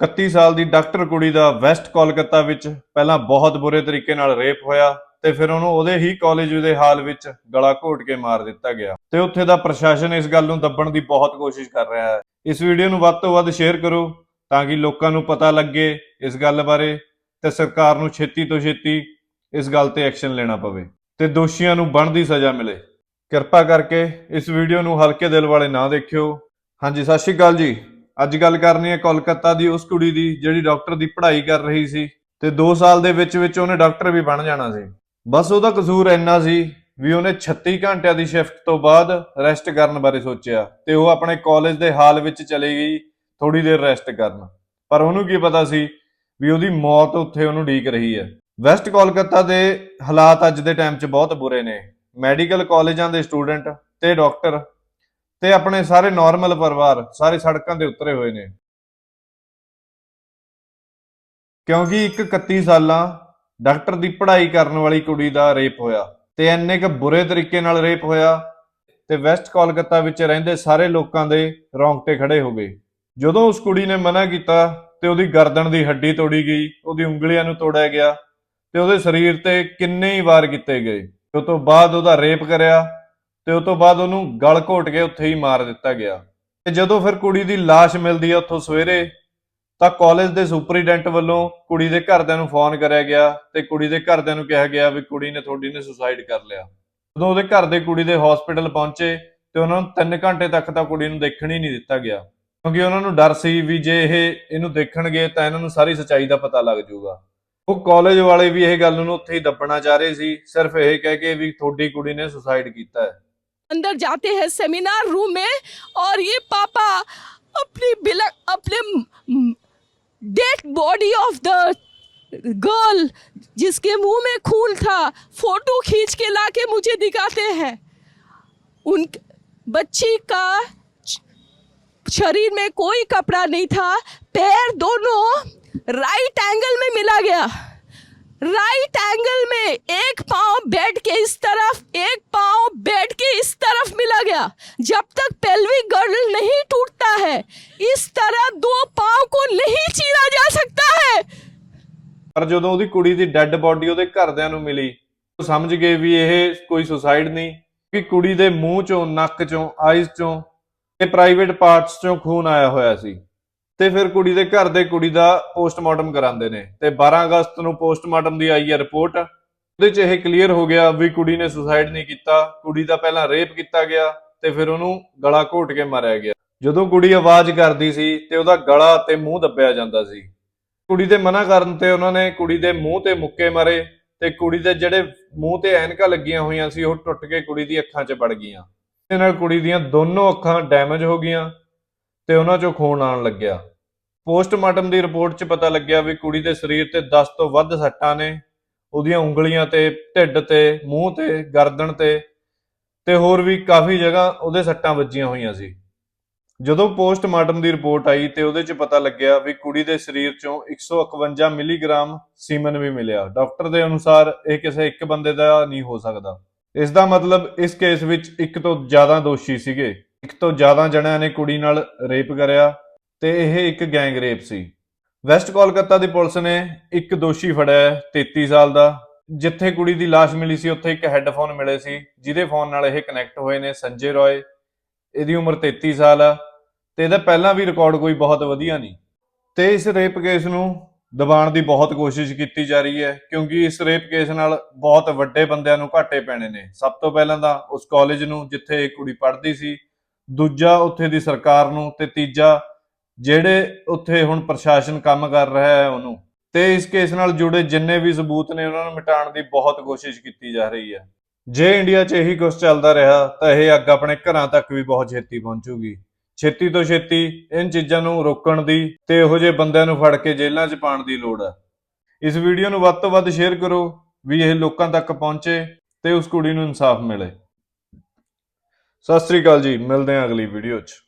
31 ਸਾਲ ਦੀ ਡਾਕਟਰ ਕੁੜੀ ਦਾ ਵੈਸਟ ਕੋਲਕਾਤਾ ਵਿੱਚ ਪਹਿਲਾਂ ਬਹੁਤ ਬੁਰੇ ਤਰੀਕੇ ਨਾਲ ਰੇਪ ਹੋਇਆ ਤੇ ਫਿਰ ਉਹਨੂੰ ਉਹਦੇ ਹੀ ਕਾਲਜ ਦੇ ਹਾਲ ਵਿੱਚ ਗਲਾ ਘੋਟ ਕੇ ਮਾਰ ਦਿੱਤਾ ਗਿਆ। ਤੇ ਉੱਥੇ ਦਾ ਪ੍ਰਸ਼ਾਸਨ ਇਸ ਗੱਲ ਨੂੰ ਦੱਬਣ ਦੀ ਬਹੁਤ ਕੋਸ਼ਿਸ਼ ਕਰ ਰਿਹਾ ਹੈ। ਇਸ ਵੀਡੀਓ ਨੂੰ ਵੱਧ ਤੋਂ ਵੱਧ ਸ਼ੇਅਰ ਕਰੋ ਤਾਂ ਕਿ ਲੋਕਾਂ ਨੂੰ ਪਤਾ ਲੱਗੇ ਇਸ ਗੱਲ ਬਾਰੇ ਤੇ ਸਰਕਾਰ ਨੂੰ ਛੇਤੀ ਤੋਂ ਛੇਤੀ ਇਸ ਗੱਲ ਤੇ ਐਕਸ਼ਨ ਲੈਣਾ ਪਵੇ ਤੇ ਦੋਸ਼ੀਆਂ ਨੂੰ ਬਣਦੀ ਸਜ਼ਾ ਮਿਲੇ। ਕਿਰਪਾ ਕਰਕੇ ਇਸ ਵੀਡੀਓ ਨੂੰ ਹਲਕੇ ਦਿਲ ਵਾਲੇ ਨਾ ਦੇਖਿਓ। ਹਾਂਜੀ, ਸਤਿ ਸ਼੍ਰੀ ਅਕਾਲ ਜੀ। ਅੱਜ ਗੱਲ ਕਰਨੀ ਹੈ ਕੋਲਕਾਤਾ ਦੀ ਉਸ ਕੁੜੀ ਦੀ ਜਿਹੜੀ ਡਾਕਟਰ ਦੀ ਪੜ੍ਹਾਈ ਕਰ ਰਹੀ ਸੀ ਤੇ 2 ਸਾਲ ਦੇ ਵਿੱਚ ਵਿੱਚ ਉਹਨੇ ਡਾਕਟਰ ਵੀ ਬਣ ਜਾਣਾ ਸੀ। ਬਸ ਉਹਦਾ ਕਸੂਰ ਇੰਨਾ ਸੀ ਵੀ ਉਹਨੇ 36 ਘੰਟਿਆਂ ਦੀ ਸ਼ਿਫਟ ਤੋਂ ਬਾਅਦ ਰੈਸਟ ਕਰਨ ਬਾਰੇ ਸੋਚਿਆ ਤੇ ਉਹ ਆਪਣੇ ਕਾਲਜ ਦੇ ਹਾਲ ਵਿੱਚ ਚਲੀ ਗਈ ਥੋੜੀ ਦੇਰ ਰੈਸਟ ਕਰਨ। ਪਰ ਉਹਨੂੰ ਕੀ ਪਤਾ ਸੀ ਵੀ ਉਹਦੀ ਮੌਤ ਉੱਥੇ ਉਹਨੂੰ ਢੀਕ ਰਹੀ ਹੈ। ਵੈਸਟ ਕੋਲਕਾਤਾ ਦੇ ਹਾਲਾਤ ਅੱਜ ਦੇ ਟਾਈਮ 'ਚ ਬਹੁਤ ਬੁਰੇ ਨੇ। ਮੈਡੀਕਲ ਕਾਲਜਾਂ ਦੇ ਸਟੂਡੈਂਟ ਤੇ ਡਾਕਟਰ ਤੇ ਆਪਣੇ ਸਾਰੇ ਨਾਰਮਲ ਪਰਿਵਾਰ, ਸਾਰੇ ਸੜਕਾਂ ਤੇ ਉਤਰੇ ਹੋਏ ਨੇ। ਕਿਉਂਕਿ ਇੱਕ 31 ਸਾਲਾਂ ਡਾਕਟਰ ਦੀ ਪੜ੍ਹਾਈ ਕਰਨ ਵਾਲੀ ਕੁੜੀ ਦਾ ਰੇਪ ਹੋਇਆ ਤੇ ਇੰਨੇ ਕੁ ਬੁਰੇ ਤਰੀਕੇ ਨਾਲ ਰੇਪ ਹੋਇਆ ਤੇ ਵੈਸਟ ਕੋਲਕਾਤਾ ਵਿੱਚ ਰਹਿੰਦੇ ਸਾਰੇ ਲੋਕਾਂ ਦੇ ਰੌਂਗਟੇ ਖੜੇ ਹੋ ਗਏ। ਜਦੋਂ ਉਸ ਕੁੜੀ ਨੇ ਮਨਾ ਕੀਤਾ ਤੇ ਉਹਦੀ ਗਰਦਨ ਦੀ ਹੱਡੀ ਤੋੜੀ ਗਈ, ਉਹਦੀ ਉਂਗਲੀਆਂ ਨੂੰ ਤੋੜਿਆ ਗਿਆ ਤੇ ਉਹਦੇ ਸਰੀਰ ਤੇ ਕਿੰਨੇ ਹੀ ਵਾਰ ਕੀਤੇ ਗਏ। ਉਸ ਤੋਂ ਬਾਅਦ ਉਹਦਾ ਰੇਪ ਕਰਿਆ ਤੇ ਉਸ ਤੋਂ ਬਾਅਦ ਉਹਨੂੰ ਗਲ ਘੋਟ ਕੇ ਉੱਥੇ ਹੀ ਮਾਰ ਦਿੱਤਾ ਗਿਆ। ਤੇ ਜਦੋਂ ਫਿਰ ਕੁੜੀ ਦੀ ਲਾਸ਼ ਮਿਲਦੀ ਹੈ ਉੱਥੋਂ ਸਵੇਰੇ, ਤਾਂ ਕਾਲਜ ਦੇ ਸੁਪਰੀਡੈਂਟ ਵੱਲੋਂ ਕੁੜੀ ਦੇ ਘਰਦਿਆਂ ਨੂੰ ਫੋਨ ਕਰਿਆ ਗਿਆ ਤੇ ਕੁੜੀ ਦੇ ਘਰਦਿਆਂ ਨੂੰ ਕਿਹਾ ਗਿਆ ਵੀ ਕੁੜੀ ਨੇ ਤੁਹਾਡੀ ਨੇ ਸੁਸਾਈਡ ਕਰ ਲਿਆ। ਜਦੋਂ ਉਹਦੇ ਘਰ ਦੇ ਕੁੜੀ ਦੇ ਹਸਪੀਟਲ ਪਹੁੰਚੇ ਤੇ ਉਹਨਾਂ ਨੂੰ 3 ਘੰਟੇ ਤੱਕ ਤਾਂ ਕੁੜੀ ਨੂੰ ਦੇਖਣ ਹੀ ਨਹੀਂ ਦਿੱਤਾ ਗਿਆ, ਕਿਉਂਕਿ ਉਹਨਾਂ ਨੂੰ ਡਰ ਸੀ ਵੀ ਜੇ ਇਹ ਇਹਨੂੰ ਦੇਖਣਗੇ ਤਾਂ ਇਹਨਾਂ ਨੂੰ ਸਾਰੀ ਸੱਚਾਈ ਦਾ ਪਤਾ ਲੱਗ ਜਾਊਗਾ। ਉਹ ਕਾਲਜ ਵਾਲੇ ਵੀ ਇਹ ਗੱਲ ਨੂੰ ਉੱਥੇ ਹੀ ਦੱਬਣਾ ਚਾਹ ਰਹੇ ਸੀ, ਸਿਰਫ ਇਹ ਕਹਿ ਕੇ ਵੀ ਤੁਹਾਡੀ ਕੁੜੀ ਨੇ ਸੁਸਾਈਡ ਕੀਤਾ ਹੈ। अंदर जाते हैं सेमिनार रूम में और ये पापा अपनी बिला, अपने dead body of the girl जिसके मुँह में खून था फ़ोटो खींच के लाके मुझे दिखाते हैं। उन बच्ची का शरीर में कोई कपड़ा नहीं था, पैर दोनों राइट एंगल में मिला गया। राइट एंगल में एक पाँव बेड के इस तरफ़ जब तक पेल्विक गर्ल नहीं टूटता है इस तरह दो पांव को नहीं चीरा जा सकता है ਪਰ ਜਦੋਂ ਉਹਦੀ ਕੁੜੀ ਦੀ ਡੈੱਡ ਬਾਡੀ ਉਹਦੇ ਘਰਦਿਆਂ ਨੂੰ ਮਿਲੀ ਉਹ ਸਮਝ ਗਏ ਵੀ ਇਹ ਕੋਈ ਸੁਸਾਈਡ ਨਹੀਂ ਕਿ ਕੁੜੀ ਦੇ ਮੂੰਹ ਚੋਂ ਨੱਕ ਚੋਂ ਆਈਜ਼ ਚੋਂ ਤੇ ਪ੍ਰਾਈਵੇਟ ਪਾਰਟਸ ਚੋਂ ਖੂਨ ਆਇਆ ਹੋਇਆ ਸੀ ਤੇ ਫਿਰ ਕੁੜੀ ਦੇ ਘਰ ਦੇ ਕੁੜੀ ਦਾ ਪੋਸਟਮਾਰਟਮ ਕਰਾਉਂਦੇ ਨੇ ਤੇ 12 ਅਗਸਤ ਨੂੰ ਪੋਸਟਮਾਰਟਮ ਦੀ ਆਈ ਹੈ ਰਿਪੋਰਟ ਉਹਦੇ 'ਚ ਇਹ ਕਲੀਅਰ ਹੋ ਗਿਆ ਵੀ ਕੁੜੀ ਨੇ ਸੁਸਾਈਡ ਨਹੀਂ ਕੀਤਾ ਕੁੜੀ ਦਾ ਪਹਿਲਾਂ ਰੇਪ ਕੀਤਾ ਗਿਆ ਤੇ ਫਿਰ ਉਹਨੂੰ ਗਲਾ ਘੋਟ ਕੇ ਮਾਰਿਆ ਗਿਆ। ਜਦੋਂ ਕੁੜੀ ਆਵਾਜ਼ ਕਰਦੀ ਸੀ ਤੇ ਉਹਦਾ ਗਲਾ ਤੇ ਮੂੰਹ ਦੱਬਿਆ ਜਾਂਦਾ ਸੀ। ਕੁੜੀ ਦੇ ਮਨਾ ਕਰਨ ਤੇ ਉਹਨਾਂ ਨੇ ਕੁੜੀ ਦੇ ਮੂੰਹ ਤੇ ਮੁੱਕੇ ਮਾਰੇ ਤੇ ਕੁੜੀ ਦੇ ਜਿਹੜੇ ਮੂੰਹ ਤੇ ਐਨਕਾਂ ਲੱਗੀਆਂ ਹੋਈਆਂ ਸੀ, ਉਹ ਟੁੱਟ ਕੇ ਕੁੜੀ ਦੀ ਅੱਖਾਂ 'ਚ ਵੜ ਗਈਆਂ। ਤੇ ਨਾਲ ਕੁੜੀ ਦੀਆਂ ਦੋਨੋਂ ਅੱਖਾਂ ਡੈਮੇਜ ਹੋ ਗਈਆਂ ਤੇ ਉਹਨਾਂ 'ਚੋਂ ਖੂਨ ਆਉਣ ਲੱਗਿਆ। ਪੋਸਟਮਾਰਟਮ ਦੀ ਰਿਪੋਰਟ 'ਚ ਪਤਾ ਲੱਗਿਆ ਵੀ ਕੁੜੀ ਦੇ ਸਰੀਰ ਤੇ 10 ਤੋਂ ਵੱਧ ਸੱਟਾਂ ਨੇ, ਉਹਦੀਆਂ ਉਂਗਲੀਆਂ ਤੇ, ਢਿੱਡ ਤੇ, ਮੂੰਹ ਤੇ, ਗਰਦਨ ਤੇ ਤੇ ਹੋਰ ਵੀ ਕਾਫੀ ਜਗ੍ਹਾ ਉਹਦੇ ਸੱਟਾਂ ਵੱਜੀਆਂ ਹੋਈਆਂ ਸੀ। ਜਦੋਂ ਪੋਸਟਮਾਰਟਮ ਦੀ ਰਿਪੋਰਟ ਆਈ ਤੇ ਉਹਦੇ 'ਚ ਪਤਾ ਲੱਗਿਆ ਵੀ ਕੁੜੀ ਦੇ ਸਰੀਰ 'ਚੋਂ 151 ਮਿਲੀਗ੍ਰਾਮ ਸੀਮਨ ਵੀ ਮਿਲਿਆ। ਡਾਕਟਰ ਦੇ ਅਨੁਸਾਰ ਇਹ ਕਿਸੇ ਇੱਕ ਬੰਦੇ ਦਾ ਨਹੀਂ ਹੋ ਸਕਦਾ। ਇਸ ਦਾ ਮਤਲਬ ਇਸ ਕੇਸ ਵਿੱਚ ਇੱਕ ਤੋਂ ਜ਼ਿਆਦਾ ਦੋਸ਼ੀ ਸੀਗੇ। ਇੱਕ ਤੋਂ ਜ਼ਿਆਦਾ ਜਣਿਆਂ ਨੇ ਕੁੜੀ ਨਾਲ ਰੇਪ ਕਰਿਆ ਤੇ ਇਹ ਇੱਕ ਗੈਂਗ ਰੇਪ ਸੀ। ਵੈਸਟ ਕੋਲਕਾਤਾ ਦੀ ਪੁਲਿਸ ਨੇ ਇੱਕ ਦੋਸ਼ੀ ਫੜਿਆ ਹੈ, 33 ਸਾਲ ਦਾ। ਜਿੱਥੇ ਕੁੜੀ ਦੀ ਲਾਸ਼ ਮਿਲੀ ਸੀ, ਉੱਥੇ ਇੱਕ ਹੈੱਡਫੋਨ ਮਿਲੇ ਸੀ, ਜਿਹਦੇ ਫੋਨ ਨਾਲ ਇਹ ਕਨੈਕਟ ਹੋਏ ਨੇ ਸੰਜੇ ਰॉय ਇਹਦੀ ਉਮਰ 33 ਸਾਲ ਆ ਤੇ ਇਹਦਾ ਪਹਿਲਾਂ ਵੀ ਰਿਕਾਰਡ ਕੋਈ ਬਹੁਤ ਵਧੀਆ ਨਹੀਂ। ਤੇ ਇਸ ਰੇਪ ਕੇਸ ਨੂੰ ਦਬਾਉਣ ਦੀ ਬਹੁਤ ਕੋਸ਼ਿਸ਼ ਕੀਤੀ ਜਾ ਰਹੀ ਹੈ, ਕਿਉਂਕਿ ਇਸ ਰੇਪ ਕੇਸ ਨਾਲ ਬਹੁਤ ਵੱਡੇ ਬੰਦਿਆਂ ਨੂੰ ਘਾਟੇ ਪੈਣੇ ਨੇ। ਸਭ ਤੋਂ ਪਹਿਲਾਂ ਤਾਂ ਉਸ ਕਾਲਜ ਨੂੰ, ਜਿੱਥੇ ਇਹ ਕੁੜੀ ਪੜ੍ਹਦੀ ਸੀ, ਦੂਜਾ ਉੱਥੇ ਦੀ ਸਰਕਾਰ ਨੂੰ ਤੇ ਤੀਜਾ ਜਿਹੜੇ ਉੱਥੇ ਹੁਣ ਪ੍ਰਸ਼ਾਸਨ ਕੰਮ ਕਰ ਰਿਹਾ ਹੈ ਉਹਨੂੰ। ਤੇ ਇਸ ਕੇਸ ਨਾਲ ਜੁੜੇ ਜਿੰਨੇ ਵੀ ਸਬੂਤ ਨੇ, ਉਹਨਾਂ ਨੂੰ ਮਿਟਾਉਣ ਦੀ ਬਹੁਤ ਕੋਸ਼ਿਸ਼ ਕੀਤੀ ਜਾ ਰਹੀ ਹੈ। ਜੇ ਇੰਡੀਆ 'ਚ ਇਹੀ ਕੁਝ ਚੱਲਦਾ ਰਿਹਾ, ਤਾਂ ਇਹ ਅੱਗ ਆਪਣੇ ਘਰਾਂ ਤੱਕ ਵੀ ਬਹੁਤ ਛੇਤੀ ਪਹੁੰਚੂਗੀ। ਛੇਤੀ ਤੋਂ ਛੇਤੀ ਇਨ ਚੀਜ਼ਾਂ ਨੂੰ ਰੋਕਣ ਦੀ ਤੇ ਇਹੋ ਜਿਹੇ ਬੰਦਿਆਂ ਨੂੰ ਫੜ ਕੇ ਜੇਲ੍ਹਾਂ 'ਚ ਪਾਉਣ ਦੀ ਲੋੜ ਹੈ। ਇਸ ਵੀਡੀਓ ਨੂੰ ਵੱਧ ਤੋਂ ਵੱਧ ਸ਼ੇਅਰ ਕਰੋ, ਵੀ ਇਹ ਲੋਕਾਂ ਤੱਕ ਪਹੁੰਚੇ ਤੇ ਉਸ ਕੁੜੀ ਨੂੰ ਇਨਸਾਫ ਮਿਲੇ। ਸਤਿ ਸ੍ਰੀ ਅਕਾਲ ਜੀ, ਮਿਲਦੇ ਹਾਂ ਅਗਲੀ ਵੀਡੀਓ 'ਚ।